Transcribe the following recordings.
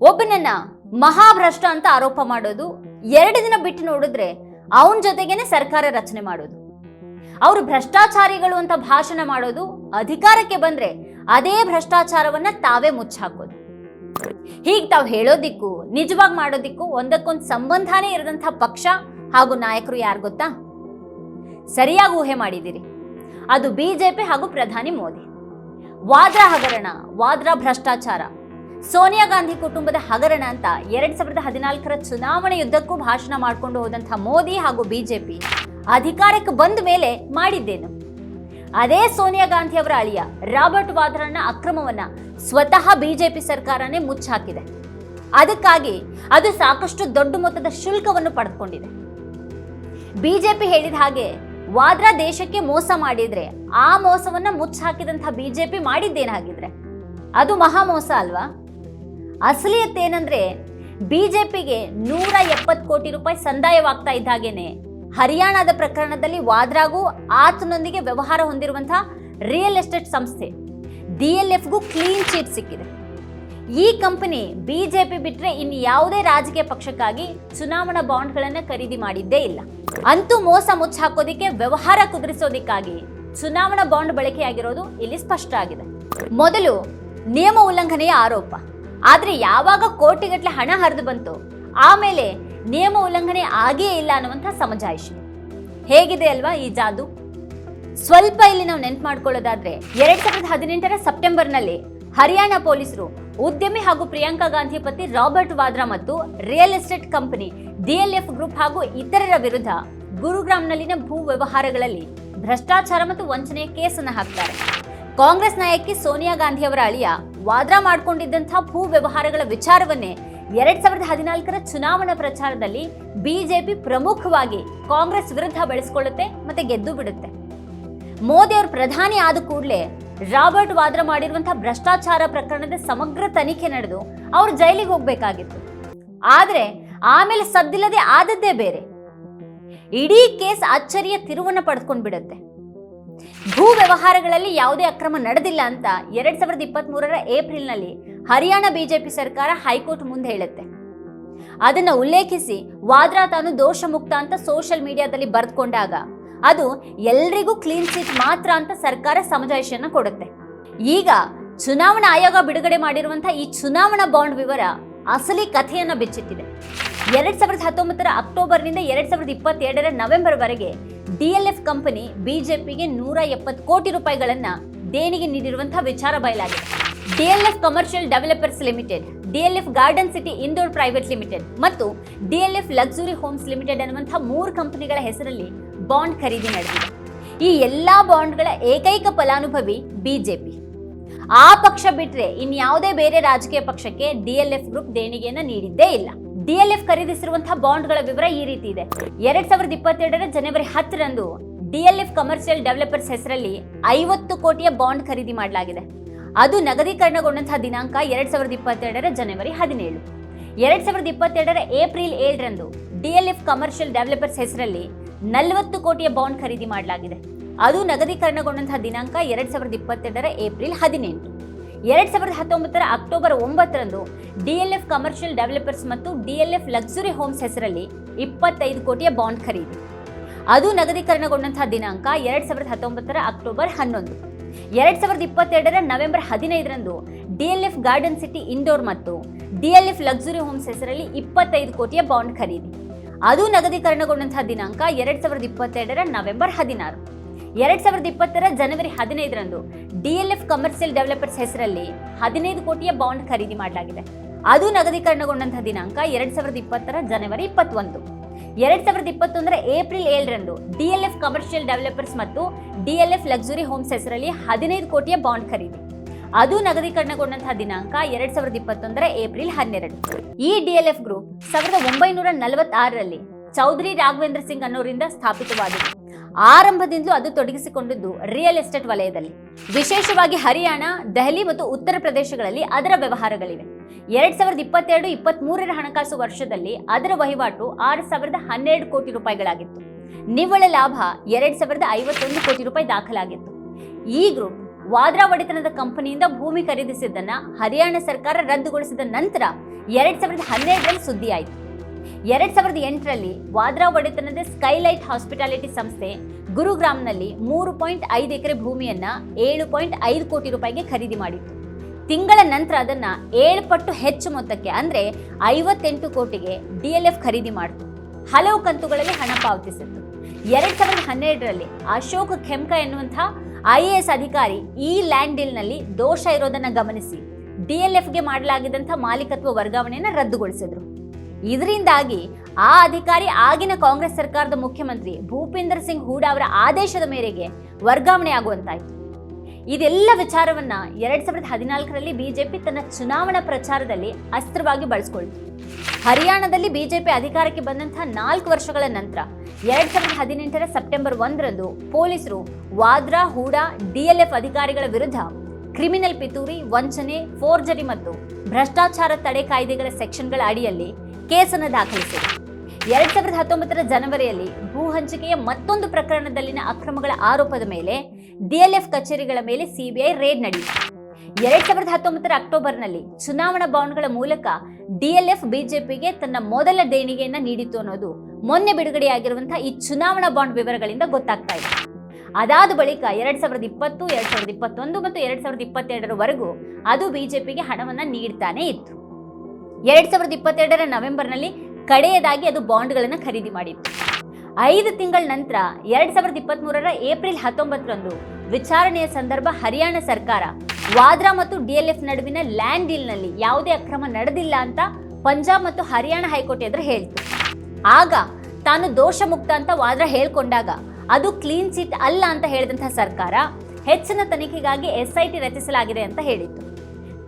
ಒಬ್ಬನನ್ನ ಮಹಾಭ್ರಷ್ಟ ಅಂತ ಆರೋಪ ಮಾಡೋದು ಎರಡು ದಿನ ಬಿಟ್ಟು ನೋಡಿದ್ರೆ ಅವನ ಜೊತೆಗೇನೆ ಸರ್ಕಾರ ರಚನೆ ಮಾಡೋದು. ಅವರು ಭ್ರಷ್ಟಾಚಾರಿಗಳು ಅಂತ ಭಾಷಣ ಮಾಡೋದು ಅಧಿಕಾರಕ್ಕೆ ಬಂದ್ರೆ ಅದೇ ಭ್ರಷ್ಟಾಚಾರವನ್ನ ತಾವೇ ಮುಚ್ಚಾಕೋದು. ಹೀಗೆ ತಾವು ಹೇಳೋದಿಕ್ಕೂ, ನಿಜವಾಗಿ ಮಾಡೋದಿಕ್ಕೂ ಒಂದಕ್ಕೊಂದು ಸಂಬಂಧನೇ ಇರದಂತಹ ಪಕ್ಷ ಹಾಗೂ ನಾಯಕರು ಯಾರು ಗೊತ್ತಾ? ಸರಿಯಾಗಿ ಊಹೆ ಮಾಡಿದಿರಿ. ಅದು ಬಿಜೆಪಿ ಹಾಗೂ ಪ್ರಧಾನಿ ಮೋದಿ. ವಾದ್ರಾ ಹಗರಣ, ವಾದ್ರಾ ಭ್ರಷ್ಟಾಚಾರ ಸೋನಿಯಾ ಗಾಂಧಿ ಕುಟುಂಬದ ಹಗರಣ ಅಂತ ಎರಡ್ ಸಾವಿರದ ಹದಿನಾಲ್ಕರ ಚುನಾವಣೆ ಯುದ್ಧಕ್ಕೂ ಭಾಷಣ ಮಾಡಿಕೊಂಡು ಹೋದಂಥ ಮೋದಿ ಹಾಗೂ ಬಿಜೆಪಿ ಅಧಿಕಾರಕ್ಕೆ ಬಂದ ಮೇಲೆ ಮಾಡಿದ್ದೇನು? ಅದೇ ಸೋನಿಯಾ ಗಾಂಧಿ ಅವರ ಅಳಿಯ ರಾಬರ್ಟ್ ವಾದ್ರಾನ ಅಕ್ರಮವನ್ನ ಸ್ವತಃ ಬಿಜೆಪಿ ಸರ್ಕಾರನೇ ಮುಚ್ಚಾಕಿದೆ. ಅದಕ್ಕಾಗಿ ಅದು ಸಾಕಷ್ಟು ದೊಡ್ಡ ಮೊತ್ತದ ಶುಲ್ಕವನ್ನು ಪಡೆದುಕೊಂಡಿದೆ. ಬಿಜೆಪಿ ಹೇಳಿದ ಹಾಗೆ ವಾದ್ರಾ ದೇಶಕ್ಕೆ ಮೋಸ ಮಾಡಿದ್ರೆ ಆ ಮೋಸವನ್ನ ಮುಚ್ಚಾಕಿದಂಥ ಬಿಜೆಪಿ ಮಾಡಿದ್ದೇನಾಗಿದ್ರೆ? ಅದು ಮಹಾ ಮೋಸ ಅಲ್ವಾ ಅಸಲಿಯತ್ತೇನಂದ್ರೆ ಬಿಜೆಪಿಗೆ ನೂರ ಎಪ್ಪತ್ತು ಕೋಟಿ ರೂಪಾಯಿ ಸಂದಾಯವಾಗ್ತಾ ಇದ್ದ ಹಾಗೇನೆ. ಹರಿಯಾಣದ ಪ್ರಕರಣದಲ್ಲಿ ವಾದ್ರಾಗೂ ಆತನೊಂದಿಗೆ ವ್ಯವಹಾರ ಹೊಂದಿರುವಂತಹ ರಿಯಲ್ ಎಸ್ಟೇಟ್ ಸಂಸ್ಥೆ, ಡಿ ಎಲ್ ಎಫ್ಗೂ ಕ್ಲೀನ್ ಚೀಟ್ ಸಿಕ್ಕಿದೆ. ಈ ಕಂಪನಿ ಬಿಜೆಪಿ ಬಿಟ್ಟರೆ ಇನ್ನು ಯಾವುದೇ ರಾಜಕೀಯ ಪಕ್ಷಕ್ಕಾಗಿ ಚುನಾವಣಾ ಬಾಂಡ್ಗಳನ್ನು ಖರೀದಿ ಮಾಡಿದ್ದೇ ಇಲ್ಲ. ಅಂತೂ ಮೋಸ ಮುಚ್ಚಾಕೋದಿಕ್ಕೆ ವ್ಯವಹಾರ ಕುದುರಿಸೋದಿಕ್ಕಾಗಿ ಚುನಾವಣಾ ಬಾಂಡ್ ಬಳಕೆಯಾಗಿರೋದು ಇಲ್ಲಿ ಸ್ಪಷ್ಟ ಆಗಿದೆ. ಮೊದಲು ನಿಯಮ ಉಲ್ಲಂಘನೆಯ ಆರೋಪ ಆದ್ರೆ ಯಾವಾಗ ಕೋಟಿಗಟ್ಟಲೆ ಹಣ ಹರಿದು ಬಂತು, ಆಮೇಲೆ ನಿಯಮ ಉಲ್ಲಂಘನೆ ಆಗೇ ಇಲ್ಲ ಅನ್ನುವಂಥ ಸಮಜಾಯಿಷಿ. ಹೇಗಿದೆ ಅಲ್ವಾ ಈ ಜಾದು? ಸ್ವಲ್ಪ ಇಲ್ಲಿ ನಾವು ನೆನ್ಪು ಮಾಡ್ಕೊಳ್ಳೋದಾದ್ರೆ, ಎರಡ್ ಸಾವಿರದ ಹದಿನೆಂಟರ ಸೆಪ್ಟೆಂಬರ್ನಲ್ಲಿ ಹರಿಯಾಣ ಪೊಲೀಸರು ಉದ್ಯಮಿ ಹಾಗೂ ಪ್ರಿಯಾಂಕಾ ಗಾಂಧಿ ಪತಿ ರಾಬರ್ಟ್ ವಾದ್ರಾ ಮತ್ತು real estate company DLF group ಹಾಗೂ ಇತರರ ವಿರುದ್ಧ ಗುರುಗ್ರಾಮ್ನಲ್ಲಿನ ಭೂ ವ್ಯವಹಾರಗಳಲ್ಲಿ ಭ್ರಷ್ಟಾಚಾರ ಮತ್ತು ವಂಚನೆಯ ಕೇಸನ್ನು ಹಾಕ್ತಾರೆ. ಕಾಂಗ್ರೆಸ್ ನಾಯಕಿ ಸೋನಿಯಾ ಗಾಂಧಿ ಅವರ ಅಳಿಯ ವಾದ್ರಾ ಮಾಡಿಕೊಂಡಿದ್ದಂತಹ ಭೂ ವ್ಯವಹಾರಗಳ ವಿಚಾರವನ್ನೇ ಎರಡ್ ಸಾವಿರದ ಹದಿನಾಲ್ಕರ ಚುನಾವಣಾ ಪ್ರಚಾರದಲ್ಲಿ ಬಿಜೆಪಿ ಪ್ರಮುಖವಾಗಿ ಕಾಂಗ್ರೆಸ್ ವಿರುದ್ಧ ಬೆಳೆಸ್ಕೊಳ್ಳುತ್ತೆ ಮತ್ತೆ ಗೆದ್ದು ಬಿಡುತ್ತೆ. ಮೋದಿ ಅವರು ಪ್ರಧಾನಿ ಆದ ಕೂಡಲೇ ರಾಬರ್ಟ್ ವಾದ್ರಾ ಮಾಡಿರುವಂತಹ ಭ್ರಷ್ಟಾಚಾರ ಪ್ರಕರಣದ ಸಮಗ್ರ ತನಿಖೆ ನಡೆದು ಅವರು ಜೈಲಿಗೆ ಹೋಗ್ಬೇಕಾಗಿತ್ತು. ಆದ್ರೆ ಆಮೇಲೆ ಸದ್ದಿಲ್ಲದೆ ಆದದ್ದೇ ಬೇರೆ. ಇಡೀ ಕೇಸ್ ಅಚ್ಚರಿಯ ತಿರುವನ್ನು ಪಡೆದುಕೊಂಡು ಬಿಡುತ್ತೆ ಭೂ ವ್ಯವಹಾರಗಳಲ್ಲಿ ಯಾವುದೇ ಅಕ್ರಮ ನಡೆದಿಲ್ಲ ಅಂತ ಎರಡ್ ಸಾವಿರದ ಇಪ್ಪತ್ತ್ ಮೂರರ ಏಪ್ರಿಲ್ನಲ್ಲಿ ಹರಿಯಾಣ ಬಿಜೆಪಿ ಸರ್ಕಾರ ಹೈಕೋರ್ಟ್ ಮುಂದೆ ಹೇಳುತ್ತೆ. ಅದನ್ನ ಉಲ್ಲೇಖಿಸಿ ವಾದ್ರಾ ತಾನು ದೋಷ ಮುಕ್ತ ಅಂತ ಸೋಷಿಯಲ್ ಮೀಡಿಯಾದಲ್ಲಿ ಬರೆದುಕೊಂಡಾಗ ಅದು ಎಲ್ರಿಗೂ ಕ್ಲೀನ್ ಚಿಟ್ ಮಾತ್ರ ಅಂತ ಸರ್ಕಾರ ಸಮಜಾಯಿಷಿಯನ್ನು ಕೊಡುತ್ತೆ. ಈಗ ಚುನಾವಣಾ ಆಯೋಗ ಬಿಡುಗಡೆ ಮಾಡಿರುವಂತಹ ಈ ಚುನಾವಣಾ ಬಾಂಡ್ ವಿವರ ಅಸಲಿ ಕಥೆಯನ್ನ ಬಿಚ್ಚಿಟ್ಟಿದೆ. ಎರಡ್ ಸಾವಿರದ ಹತ್ತೊಂಬತ್ತರ ಅಕ್ಟೋಬರ್ನಿಂದ ಎರಡ್ ಸಾವಿರದ ಇಪ್ಪತ್ತೆರಡರ ನವೆಂಬರ್ ವರೆಗೆ ಡಿಎಲ್ಎಫ್ ಕಂಪನಿ ಬಿಜೆಪಿಗೆ ನೂರ ಎಪ್ಪತ್ತು ಕೋಟಿ ರೂಪಾಯಿಗಳನ್ನ ದೇಣಿಗೆ ನೀಡಿರುವಂತಹ ವಿಚಾರ ಬಯಲಾಗಿದೆ. DLF commercial developers limited DLF garden city Indore private limited ಮತ್ತು ಡಿಎಲ್ಎಫ್ ಲಕ್ಸುರಿ ಹೋಮ್ಸ್ ಲಿಮಿಟೆಡ್ ಅನ್ನುವಂತಹ ಮೂರು ಕಂಪನಿಗಳ ಹೆಸರಲ್ಲಿ ಬಾಂಡ್ ಖರೀದಿ ನಡೆದಿದೆ. ಈ ಎಲ್ಲಾ ಬಾಂಡ್ಗಳ ಏಕೈಕ ಫಲಾನುಭವಿ ಬಿಜೆಪಿ. ಆ ಪಕ್ಷ ಬಿಟ್ಟರೆ ಇನ್ಯಾವುದೇ ಬೇರೆ ರಾಜಕೀಯ ಪಕ್ಷಕ್ಕೆ ಡಿಎಲ್ಎಫ್ ಗ್ರೂಪ್ ದೇಣಿಗೆಯನ್ನು ನೀಡಿದ್ದೇ ಇಲ್ಲ. ಡಿಎಲ್ಎಫ್ ಖರೀದಿಸಿರುವಂತಹ ಬಾಂಡ್ಗಳ ವಿವರ ಈ ರೀತಿ ಇದೆ. ಎರಡ್ ಸಾವಿರದ ಇಪ್ಪತ್ತೆರಡರ ಜನವರಿ ಹತ್ತರಂದು ಡಿಎಲ್ಎಫ್ ಕಮರ್ಷಿಯಲ್ ಡೆವಲಪರ್ಸ್ ಹೆಸರಲ್ಲಿ ಐವತ್ತು ಕೋಟಿಯ ಬಾಂಡ್ ಖರೀದಿ ಮಾಡಲಾಗಿದೆ. ಅದು ನಗದೀಕರಣಗೊಂಡಂತಹ ದಿನಾಂಕ ಎರಡ್ ಸಾವಿರದ ಇಪ್ಪತ್ತೆರಡರ ಜನವರಿ ಹದಿನೇಳು. ಎರಡ್ ಸಾವಿರದ ಇಪ್ಪತ್ತೆರಡರ ಏಪ್ರಿಲ್ ಏಳರಂದು ಡಿಎಲ್ಎಫ್ ಕಮರ್ಷಿಯಲ್ ಡೆವಲಪರ್ಸ್ ಹೆಸರಲ್ಲಿ ನಲವತ್ತು ಕೋಟಿಯ ಬಾಂಡ್ ಖರೀದಿ ಮಾಡಲಾಗಿದೆ. ಅದು ನಗದೀಕರಣಗೊಂಡಂತಹ ದಿನಾಂಕ ಎರಡ್ ಸಾವಿರದ ಇಪ್ಪತ್ತೆರಡರ ಏಪ್ರಿಲ್ ಹದಿನೆಂಟು. ಎರಡ್ ಸಾವಿರದ ಹತ್ತೊಂಬತ್ತರ ಅಕ್ಟೋಬರ್ ಒಂಬತ್ತರಂದು ಡಿಎಲ್ಎಫ್ ಕಮರ್ಷಿಯಲ್ ಡೆವಲಪರ್ಸ್ ಮತ್ತು ಡಿಎಲ್ಎಫ್ ಲಕ್ಸುರಿ ಹೋಮ್ಸ್ ಹೆಸರಲ್ಲಿ ಇಪ್ಪತ್ತೈದು ಕೋಟಿಯ ಬಾಂಡ್ ಖರೀದಿ. ಅದು ನಗದೀಕರಣಗೊಂಡಂತಹ ದಿನಾಂಕ ಎರಡ್ ಸಾವಿರದ ಹತ್ತೊಂಬತ್ತರ ಅಕ್ಟೋಬರ್ ಹನ್ನೊಂದು. ಎರಡ್ ಸಾವಿರದ ಇಪ್ಪತ್ತೆರಡರ ನವೆಂಬರ್ ಹದಿನೈದರಂದು ಡಿಎಲ್ಎಫ್ ಗಾರ್ಡನ್ ಸಿಟಿ ಇಂದೋರ್ ಮತ್ತು ಡಿಎಲ್ಎಫ್ ಲಕ್ಸುರಿ ಹೋಮ್ಸ್ ಹೆಸರಲ್ಲಿ ಇಪ್ಪತ್ತೈದು ಕೋಟಿಯ ಬಾಂಡ್ ಖರೀದಿ. ಅದು ನಗದೀಕರಣಗೊಂಡಂತಹ ದಿನಾಂಕ ಎರಡ್ ಸಾವಿರದ ಇಪ್ಪತ್ತೆರಡರ ನವೆಂಬರ್ ಹದಿನಾರು. ಎರಡ್ ಸಾವಿರದ ಇಪ್ಪತ್ತರ ಜನವರಿ ಹದಿನೈದರಂದು ಡಿಎಲ್ಎಫ್ ಕಮರ್ಷಿಯಲ್ ಡೆವಲಪರ್ಸ್ ಹೆಸರಲ್ಲಿ ಹದಿನೈದು ಕೋಟಿಯ ಬಾಂಡ್ ಖರೀದಿ ಮಾಡಲಾಗಿದೆ. ಅದು ನಗದೀಕರಣಗೊಂಡಂತಹ ದಿನಾಂಕ ಎರಡ್ ಸಾವಿರದ ಇಪ್ಪತ್ತರ ಜನವರಿ ಇಪ್ಪತ್ತೊಂದು. ಎರಡ್ ಸಾವಿರದ ಇಪ್ಪತ್ತೊಂದರ ಏಪ್ರಿಲ್ ಏಳರಂದು ಡಿಎಲ್ಎಫ್ ಕಮರ್ಷಿಯಲ್ ಡೆವಲಪರ್ಸ್ ಮತ್ತು ಡಿಎಲ್ಎಫ್ ಲಕ್ಸುರಿ ಹೋಮ್ಸ್ ಹೆಸರಲ್ಲಿ ಹದಿನೈದು ಕೋಟಿಯ ಬಾಂಡ್ ಖರೀದಿ. ಅದು ನಗದೀಕರಣಗೊಂಡಂತಹ ದಿನಾಂಕ ಎರಡ್ ಸಾವಿರದ ಇಪ್ಪತ್ತೊಂದರ ಏಪ್ರಿಲ್ ಹನ್ನೆರಡು. ಈ ಡಿಎಲ್ಎಫ್ ಗ್ರೂಪ್ ಸಾವಿರದ ಒಂಬೈನೂರ ನಲವತ್ತಾರರಲ್ಲಿ ಚೌಧರಿ ರಾಘವೇಂದ್ರ ಸಿಂಗ್ ಅನ್ನೋರಿಂದ ಸ್ಥಾಪಿತವಾಗಿದೆ. ಆರಂಭದಿಂದಲೂ ಅದು ತೊಡಗಿಸಿಕೊಂಡಿದ್ದು ರಿಯಲ್ ಎಸ್ಟೇಟ್ ವಲಯದಲ್ಲಿ. ವಿಶೇಷವಾಗಿ ಹರಿಯಾಣ, ದೆಹಲಿ ಮತ್ತು ಉತ್ತರ ಪ್ರದೇಶಗಳಲ್ಲಿ ಅದರ ವ್ಯವಹಾರಗಳಿವೆ. ಎರಡ್ ಸಾವಿರದ ಇಪ್ಪತ್ತೆರಡು ಇಪ್ಪತ್ತ್ ಮೂರರ ಹಣಕಾಸು ವರ್ಷದಲ್ಲಿ ಅದರ ವಹಿವಾಟು ಆರು ಸಾವಿರದ ಹನ್ನೆರಡು ಕೋಟಿ ರೂಪಾಯಿಗಳಾಗಿತ್ತು. ನಿವ್ವಳ ಲಾಭ ಎರಡ್ ಸಾವಿರದ ಐವತ್ತೊಂದು ಕೋಟಿ ರೂಪಾಯಿ ದಾಖಲಾಗಿತ್ತು. ಈ ಗ್ರೂಪ್ ವಾದ್ರಾ ಒಡೆತನದ ಕಂಪನಿಯಿಂದ ಭೂಮಿ ಖರೀದಿಸಿದ್ದನ್ನ ಹರಿಯಾಣ ಸರ್ಕಾರ ರದ್ದುಗೊಳಿಸಿದ ನಂತರ ಎರಡ್ ಸಾವಿರದ ಹನ್ನೆರಡರಲ್ಲಿ ಸುದ್ದಿ ಆಯಿತು ಎರಡ್ ಸಾವಿರದ ಎಂಟರಲ್ಲಿ ವಾದ್ರಾ ಒಡೆತನದ ಸ್ಕೈಲೈಟ್ ಹಾಸ್ಪಿಟಾಲಿಟಿ ಸಂಸ್ಥೆ ಗುರುಗ್ರಾಮ್ನಲ್ಲಿ ಮೂರು ಪಾಯಿಂಟ್ ಐದು ಎಕರೆ ಭೂಮಿಯನ್ನ ಏಳು ಪಾಯಿಂಟ್ ಐದು ಕೋಟಿ ರೂಪಾಯಿಗೆ ಖರೀದಿ ಮಾಡಿತ್ತು. ತಿಂಗಳ ನಂತರ ಅದನ್ನ ಏಳು ಪಟ್ಟು ಹೆಚ್ಚು ಮೊತ್ತಕ್ಕೆ ಅಂದ್ರೆ ಐವತ್ತೆಂಟು ಕೋಟಿಗೆ ಡಿಎಲ್ಎಫ್ ಖರೀದಿ ಮಾಡಿತು. ಹಲವು ಕಂತುಗಳಲ್ಲಿ ಹಣ ಪಾವತಿಸಿತ್ತು. ಎರಡ್ ಸಾವಿರದ ಹನ್ನೆರಡರಲ್ಲಿ ಅಶೋಕ್ ಖೆಮ್ಕ ಎನ್ನುವಂತಹ ಐ ಅಧಿಕಾರಿ ಈ ಲ್ಯಾಂಡ್ ಡೀಲ್ನಲ್ಲಿ ದೋಷ ಇರೋದನ್ನ ಗಮನಿಸಿ ಡಿಎಲ್ಎಫ್ಗೆ ಮಾಡಲಾಗಿದ್ದಂಥ ಮಾಲೀಕತ್ವ ವರ್ಗಾವಣೆಯನ್ನು ರದ್ದುಗೊಳಿಸಿದ್ರು. ಇದರಿಂದಾಗಿ ಆ ಅಧಿಕಾರಿ ಆಗಿನ ಕಾಂಗ್ರೆಸ್ ಸರ್ಕಾರದ ಮುಖ್ಯಮಂತ್ರಿ ಭೂಪೇಂದ್ರ ಸಿಂಗ್ ಹೂಡಾ ಅವರ ಆದೇಶದ ಮೇರೆಗೆ ವರ್ಗಾವಣೆ ಆಗುವಂತಾಯಿತು. ಇದೆಲ್ಲ ವಿಚಾರವನ್ನ ಎರಡ್ ಸಾವಿರದ ಹದಿನಾಲ್ಕರಲ್ಲಿ ಬಿಜೆಪಿ ತನ್ನ ಚುನಾವಣಾ ಪ್ರಚಾರದಲ್ಲಿ ಅಸ್ತ್ರವಾಗಿ ಬಳಸ್ಕೊಳ್ತು. ಹರಿಯಾಣದಲ್ಲಿ ಬಿಜೆಪಿ ಅಧಿಕಾರಕ್ಕೆ ಬಂದಂತಹ ನಾಲ್ಕು ವರ್ಷಗಳ ನಂತರ ಎರಡ್ ಸಾವಿರದ ಹದಿನೆಂಟರ ಸೆಪ್ಟೆಂಬರ್ ಒಂದರಂದು ಪೊಲೀಸರು ವಾದ್ರಾ, ಹೂಡಾ ಡಿಎಲ್ಎಫ್ ಅಧಿಕಾರಿಗಳ ವಿರುದ್ಧ ಕ್ರಿಮಿನಲ್ ಪಿತೂರಿ, ವಂಚನೆ, ಫೋರ್ಜರಿ ಮತ್ತು ಭ್ರಷ್ಟಾಚಾರ ತಡೆ ಕಾಯ್ದೆಗಳ ಸೆಕ್ಷನ್ಗಳ ಅಡಿಯಲ್ಲಿ ಕೇಸನ್ನು ದಾಖಲಿಸಿದೆ. ಎರಡ್ ಸಾವಿರದ ಹತ್ತೊಂಬತ್ತರ ಜನವರಿಯಲ್ಲಿ ಭೂ ಹಂಚಿಕೆಯ ಮತ್ತೊಂದು ಪ್ರಕರಣದಲ್ಲಿನ ಅಕ್ರಮಗಳ ಆರೋಪದ ಮೇಲೆ ಡಿಎಲ್ಎಫ್ ಕಚೇರಿಗಳ ಮೇಲೆ ಸಿಬಿಐ ರೇಡ್ ನಡೆಯಿತು. ಎರಡ್ ಸಾವಿರದ ಹತ್ತೊಂಬತ್ತರ ಅಕ್ಟೋಬರ್ನಲ್ಲಿ ಚುನಾವಣಾ ಬಾಂಡ್ಗಳ ಮೂಲಕ ಡಿಎಲ್ಎಫ್ ಬಿಜೆಪಿಗೆ ತನ್ನ ಮೊದಲ ದೇಣಿಗೆಯನ್ನು ನೀಡಿತು ಅನ್ನೋದು ಮೊನ್ನೆ ಬಿಡುಗಡೆಯಾಗಿರುವಂತಹ ಈ ಚುನಾವಣಾ ಬಾಂಡ್ ವಿವರಗಳಿಂದ ಗೊತ್ತಾಗ್ತಾ ಇದೆ. ಅದಾದ ಬಳಿಕ ಎರಡ್ ಸಾವಿರದ ಇಪ್ಪತ್ತು, ಎರಡ್ ಸಾವಿರದ ಇಪ್ಪತ್ತೊಂದು ಮತ್ತು ಎರಡ್ ಸಾವಿರದ ಇಪ್ಪತ್ತೆರಡರವರೆಗೂ ಅದು ಬಿಜೆಪಿಗೆ ಹಣವನ್ನು ನೀಡ್ತಾನೆ ಇತ್ತು. ಎರಡ್ ಸಾವಿರದ ಇಪ್ಪತ್ತೆರಡರ ನವೆಂಬರ್ನಲ್ಲಿ ಕಡೆಯದಾಗಿ ಅದು ಬಾಂಡ್ಗಳನ್ನು ಖರೀದಿ ಮಾಡಿತ್ತು. ಐದು ತಿಂಗಳ ನಂತರ ಎರಡ್ ಸಾವಿರದ ಇಪ್ಪತ್ತ್ಮೂರರ ಏಪ್ರಿಲ್ ಹತ್ತೊಂಬತ್ತರಂದು ವಿಚಾರಣೆಯ ಸಂದರ್ಭ ಹರಿಯಾಣ ಸರ್ಕಾರ ವಾದ್ರಾ ಮತ್ತು ಡಿಎಲ್ಎಫ್ ನಡುವಿನ ಲ್ಯಾಂಡ್ ಡೀಲ್ನಲ್ಲಿ ಯಾವುದೇ ಅಕ್ರಮ ನಡೆದಿಲ್ಲ ಅಂತ ಪಂಜಾಬ್ ಮತ್ತು ಹರಿಯಾಣ ಹೈಕೋರ್ಟ್ ಎದುರು ಹೇಳಿತು. ಆಗ ತಾನು ದೋಷ ಮುಕ್ತ ಅಂತ ವಾದ್ರಾ ಹೇಳ್ಕೊಂಡಾಗ ಅದು ಕ್ಲೀನ್ ಚಿಟ್ ಅಲ್ಲ ಅಂತ ಹೇಳಿದಂತಹ ಸರ್ಕಾರ ಹೆಚ್ಚಿನ ತನಿಖೆಗಾಗಿ ಎಸ್ಐಟಿ ರಚಿಸಲಾಗಿದೆ ಅಂತ ಹೇಳಿತ್ತು.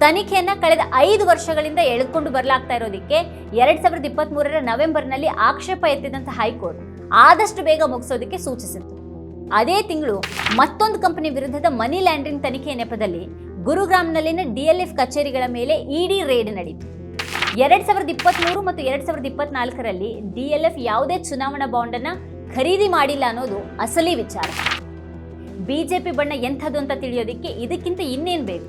ತನಿಖೆಯನ್ನ ಕಳೆದ ಐದು ವರ್ಷಗಳಿಂದ ಎಳೆದುಕೊಂಡು ಬರಲಾಗ್ತಾ ಇರೋದಕ್ಕೆ ಎರಡ್ ಸಾವಿರದ ಇಪ್ಪತ್ತ್ ಮೂರರ ನವೆಂಬರ್ನಲ್ಲಿ ಆಕ್ಷೇಪ ಎತ್ತಿದಂತ ಹೈಕೋರ್ಟ್ ಆದಷ್ಟು ಬೇಗ ಮುಗಿಸೋದಕ್ಕೆ ಸೂಚಿಸಿತ್ತು. ಅದೇ ತಿಂಗಳು ಮತ್ತೊಂದು ಕಂಪನಿ ವಿರುದ್ಧದ ಮನಿ ಲ್ಯಾಂಡ್ರಿಂಗ್ ತನಿಖೆ ನೆಪದಲ್ಲಿ ಗುರುಗ್ರಾಮ್ನಲ್ಲಿನ ಡಿಎಲ್ಎಫ್ ಕಚೇರಿಗಳ ಮೇಲೆ ಇಡಿ ರೇಡ್ ನಡೆಯಿತು ಎರಡ್ ಸಾವಿರದ ಇಪ್ಪತ್ತ್ಮೂರು ಮತ್ತು ಎರಡ್ ಸಾವಿರದ ಇಪ್ಪತ್ನಾಲ್ಕರಲ್ಲಿ ಡಿಎಲ್ಎಫ್ ಯಾವುದೇ ಚುನಾವಣಾ ಬಾಂಡನ್ನು ಖರೀದಿ ಮಾಡಿಲ್ಲ ಅನ್ನೋದು ಅಸಲಿ ವಿಚಾರ. ಬಿಜೆಪಿ ಬಣ್ಣ ಎಂಥದ್ದು ಅಂತ ತಿಳಿಯೋದಕ್ಕೆ ಇದಕ್ಕಿಂತ ಇನ್ನೇನು ಬೇಕು?